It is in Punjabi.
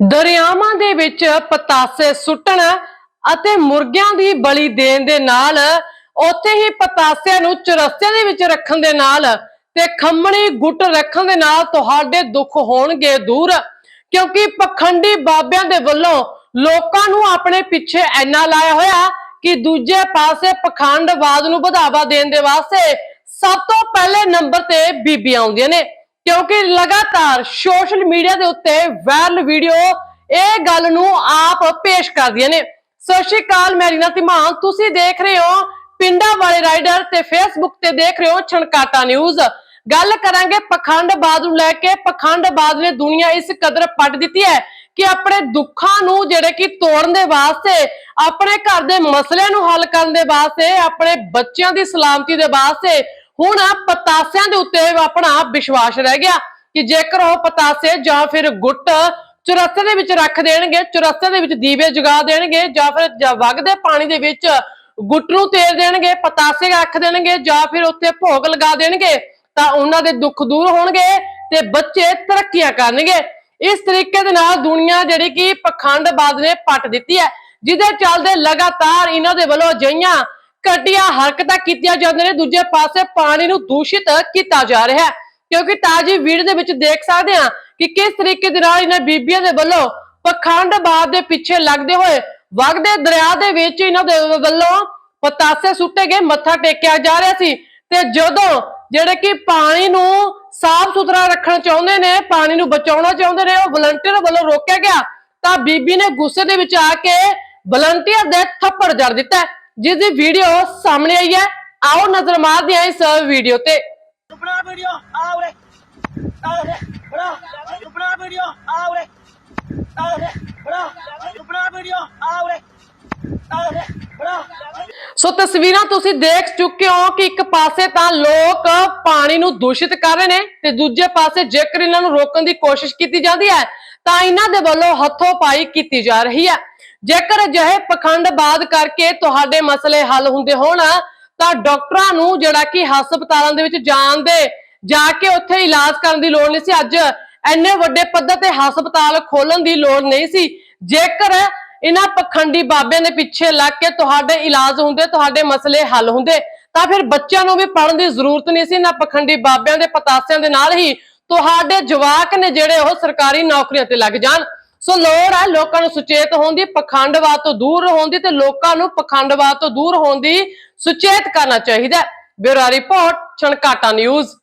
ਦਰਿਆਵਾਂ ਦੇ ਵਿੱਚ ਪਤਾਸੇ ਸੁੱਟਣ ਅਤੇ ਮੁਰਗਿਆਂ ਦੀ ਬਲੀ ਦੇਣ ਦੇ ਨਾਲ ਉੱਥੇ ਹੀ ਪਤਾਸਿਆਂ ਨੂੰ ਚੁਰਸਤੇ ਦੇ ਵਿੱਚ ਰੱਖਣ ਦੇ ਨਾਲ ਤੇ ਖੰਮਣੀ ਗੁੱਟ ਰੱਖਣ ਦੇ ਨਾਲ ਤੁਹਾਡੇ ਦੁੱਖ ਹੋਣਗੇ ਦੂਰ, ਕਿਉਂਕਿ ਪਖੰਡੀ ਬਾਬਿਆਂ ਦੇ ਵੱਲੋਂ ਲੋਕਾਂ ਨੂੰ ਆਪਣੇ ਪਿੱਛੇ ਐਨਾ ਲਾਇਆ ਹੋਇਆ ਕਿ ਦੂਜੇ ਪਾਸੇ ਪਖੰਡਵਾਦ ਨੂੰ ਵਧਾਵਾ ਦੇਣ ਦੇ ਵਾਸਤੇ ਸਭ ਤੋਂ ਪਹਿਲੇ ਨੰਬਰ ਤੇ ਬੀਬੀਆਂ ਆਉਂਦੀਆਂ ਨੇ। ਕਿਉਂਕਿ ਲਗਾਤਾਰ ਸੋਸ਼ਲ ਮੀਡੀਆ ਦੇ ਉੱਤੇ ਵਾਇਰਲ ਵੀਡੀਓ ਇਹ ਗੱਲ ਨੂੰ ਆਪ ਪੇਸ਼ ਕਰਦੀਆਂ ਨੇ। ਸਤਿ ਸ਼੍ਰੀ ਅਕਾਲ, ਮੈਂ ਰੀਨਾ ਧੀਮਾਨ। ਤੁਸੀਂ ਦੇਖ ਰਹੇ ਹੋ ਪਿੰਡਾਂ ਵਾਲੇ ਰਾਈਡਰ ਤੇ ਫੇਸਬੁੱਕ ਤੇ ਦੇਖ ਰਹੇ ਹੋ ਛਣਕਾਟਾ ਨਿਊਜ਼ ਗੱਲ ਕਰਾਂਗੇ ਪਖੰਡਵਾਦ ਨੂੰ ਲੈ ਕੇ। ਪਖੰਡਵਾਦ ਨੇ ਦੁਨੀਆ ਇਸ ਕਦਰ ਪੱਟ ਦਿੱਤੀ ਹੈ ਕਿ ਆਪਣੇ ਦੁੱਖਾਂ ਨੂੰ ਜਿਹੜੇ ਕਿ ਤੋੜਨ ਦੇ ਵਾਸਤੇ, ਆਪਣੇ ਘਰ ਦੇ ਮਸਲਿਆਂ ਨੂੰ ਹੱਲ ਕਰਨ ਦੇ ਵਾਸਤੇ, ਆਪਣੇ ਬੱਚਿਆਂ ਦੀ ਸਲਾਮਤੀ ਦੇ ਵਾਸਤੇ ਹੁਣ ਪਤਾਸਿਆਂ ਦੇ ਉੱਤੇ ਆਪਣਾ ਵਿਸ਼ਵਾਸ ਰਹਿ ਗਿਆ ਕਿ ਜੇਕਰ ਉਹ ਪਤਾਸੇ ਜਾਂ ਫਿਰ ਗੁੱਟ ਚੁਰਸਤੇ ਦੇ ਵਿੱਚ ਰੱਖ ਦੇਣਗੇ, ਚੁਰਸਤੇ ਦੇ ਵਿੱਚ ਦੀਵੇ ਜਗਾ ਦੇਣਗੇ ਜਾਂ ਫਿਰ ਜ- ਵਗਦੇ ਪਾਣੀ ਦੇ ਵਿੱਚ ਗੁੱਟ ਨੂੰ ਤੇਲ ਦੇਣਗੇ, ਪਤਾਸੇ ਰੱਖ ਦੇਣਗੇ ਜਾਂ ਫਿਰ ਉੱਥੇ ਭੋਗ ਲਗਾ ਦੇਣਗੇ, ਤਾਂ ਉਹਨਾਂ ਦੇ ਦੁੱਖ ਦੂਰ ਹੋਣਗੇ ਤੇ ਬੱਚੇ ਤਰੱਕੀਆਂ ਕਰਨਗੇ। ਇਸ ਤਰੀਕੇ ਦੇ ਨਾਲ ਦੁਨੀਆ ਜਿਹੜੀ ਕਿ ਪਖੰਡਵਾਦ ਨੇ ਪੱਟ ਦਿੱਤੀ ਹੈ, ਜਿਹਦੇ ਚੱਲਦੇ ਲਗਾਤਾਰ ਇਹਨਾਂ ਦੇ ਵੱਲੋਂ ਅਜਿਹੀਆਂ ਘਟੀਆਂ ਹਰਕਤਾਂ ਕੀਤੀਆਂ ਜਾਂਦੀਆਂ ਨੇ, ਦੂਜੇ ਪਾਸੇ ਪਾਣੀ ਨੂੰ ਦੂਸ਼ਿਤ ਕੀਤਾ ਜਾ ਰਿਹਾ ਹੈ। ਕਿਉਂਕਿ ਤਾਜੀ ਵੀਡੀਓ ਦੇ ਵਿੱਚ ਦੇਖ ਸਕਦੇ ਹਾਂ ਕਿ ਕਿਸ ਤਰੀਕੇ ਦੇ ਨਾਲ ਇਹਨਾਂ ਬੀਬੀਆਂ ਦੇ ਵੱਲੋਂ ਪਖੰਡਵਾਦ ਦੇ ਪਿੱਛੇ ਲੱਗਦੇ ਹੋਏ ਵਗਦੇ ਦਰਿਆ ਦੇ ਵਿੱਚ ਇਹਨਾਂ ਦੇ ਵੱਲੋਂ ਪਤਾਸੇ ਸੁੱਟੇ ਗਏ, ਮੱਥਾ ਟੇਕਿਆ ਜਾ ਰਿਹਾ ਸੀ। ਤੇ ਜਦੋਂ ਜਿਹੜੇ ਕਿ ਪਾਣੀ ਨੂੰ ਸਾਫ਼ ਸੁਥਰਾ ਰੱਖਣਾ ਚਾਹੁੰਦੇ ਨੇ, ਪਾਣੀ ਨੂੰ ਬਚਾਉਣਾ ਚਾਹੁੰਦੇ ਨੇ, ਉਹ ਵਲੰਟੀਅਰ ਵੱਲੋਂ ਰੋਕਿਆ ਗਿਆ, ਤਾਂ ਬੀਬੀ ਨੇ ਗੁੱਸੇ ਦੇ ਵਿੱਚ ਆ ਕੇ ਵਲੰਟੀਅਰ ਦੇ ਥੱਪੜ ਜੜ ਦਿੱਤਾ ਜਿਸ ਦੀ ਵੀਡੀਓ ਸਾਹਮਣੇ ਆਈ ਹੈ। ਆਓ ਨਜ਼ਰ ਮਾਰਦੇ ਹਾਂ ਇਸ ਵੀਡੀਓ ਤੇ। ਬਣਾ ਵੀਡੀਓ ਆ ਉਰੇ ਆ ਉਰੇ ਬਣਾ ਬਣਾ ਵੀਡੀਓ ਆ ਉਰੇ ਆ ਉਰੇ ਬਣਾ ਬਣਾ ਵੀਡੀਓ ਆ ਉਰੇ ਆ ਉਰੇ ਬਣਾ ਸੋ ਤਸਵੀਰਾਂ ਤੁਸੀਂ ਦੇਖ ਚੁੱਕੇ ਹੋ ਕਿ ਇੱਕ ਪਾਸੇ ਤਾਂ ਲੋਕ ਪਾਣੀ ਨੂੰ ਦੂਸ਼ਿਤ ਕਰ ਰਹੇ ਨੇ ਤੇ ਦੂਜੇ ਪਾਸੇ ਜੇਕਰ ਇਹਨਾਂ ਨੂੰ ਰੋਕਣ ਦੀ ਕੋਸ਼ਿਸ਼ ਕੀਤੀ ਜਾਂਦੀ ਹੈ ਤਾਂ ਇਹਨਾਂ ਦੇ ਵੱਲੋਂ ਹੱਥੋਂ ਪਾਈ ਕੀਤੀ ਜਾ ਰਹੀ ਹੈ। ਜੇਕਰ ਅਜਿਹੇ ਪਖੰਡਵਾਦ ਕਰਕੇ ਤੁਹਾਡੇ ਮਸਲੇ ਹੱਲ ਹੁੰਦੇ ਹੋਣ, ਤਾਂ ਡਾਕਟਰਾਂ ਨੂੰ ਜਿਹੜਾ ਕਿ ਹਸਪਤਾਲਾਂ ਦੇ ਵਿੱਚ ਜਾਣ ਦੇ, ਜਾ ਕੇ ਉੱਥੇ ਇਲਾਜ ਕਰਨ ਦੀ ਲੋੜ ਨਹੀਂ ਸੀ। ਅੱਜ ਐਨੇ ਵੱਡੇ ਪੱਧਰ ਤੇ ਹਸਪਤਾਲ ਖੋਲਣ ਦੀ ਲੋੜ ਨਹੀਂ ਸੀ। ਜੇਕਰ ਇਹਨਾਂ ਪਖੰਡੀ ਬਾਬਿਆਂ ਦੇ ਪਿੱਛੇ ਲੱਗ ਕੇ ਤੁਹਾਡੇ ਇਲਾਜ ਹੁੰਦੇ, ਤੁਹਾਡੇ ਮਸਲੇ ਹੱਲ ਹੁੰਦੇ, ਤਾਂ ਫਿਰ ਬੱਚਿਆਂ ਨੂੰ ਵੀ ਪੜਨ ਦੀ ਜ਼ਰੂਰਤ ਨਹੀਂ ਸੀ। ਇਹਨਾਂ ਪਖੰਡੀ ਬਾਬਿਆਂ ਦੇ ਪਤਾਸਿਆਂ ਦੇ ਨਾਲ ਹੀ ਤੁਹਾਡੇ ਜਵਾਕ ਨੇ ਜਿਹੜੇ ਉਹ ਸਰਕਾਰੀ ਨੌਕਰੀਆਂ ਤੇ ਲੱਗ ਜਾਣ। ਸੋ ਲੋੜ ਹੈ ਲੋਕਾਂ ਨੂੰ ਸੁਚੇਤ ਹੋਣ ਦੀ ਪਖੰਡਵਾਦ ਤੋਂ ਦੂਰ ਹੋਣ ਦੀ ਤੇ ਲੋਕਾਂ ਨੂੰ ਪਖੰਡਵਾਦ ਤੋਂ ਦੂਰ ਹੋਣ ਦੀ ਸੁਚੇਤ ਕਰਨਾ ਚਾਹੀਦਾ ਹੈ। Bureau report, Chhankata news.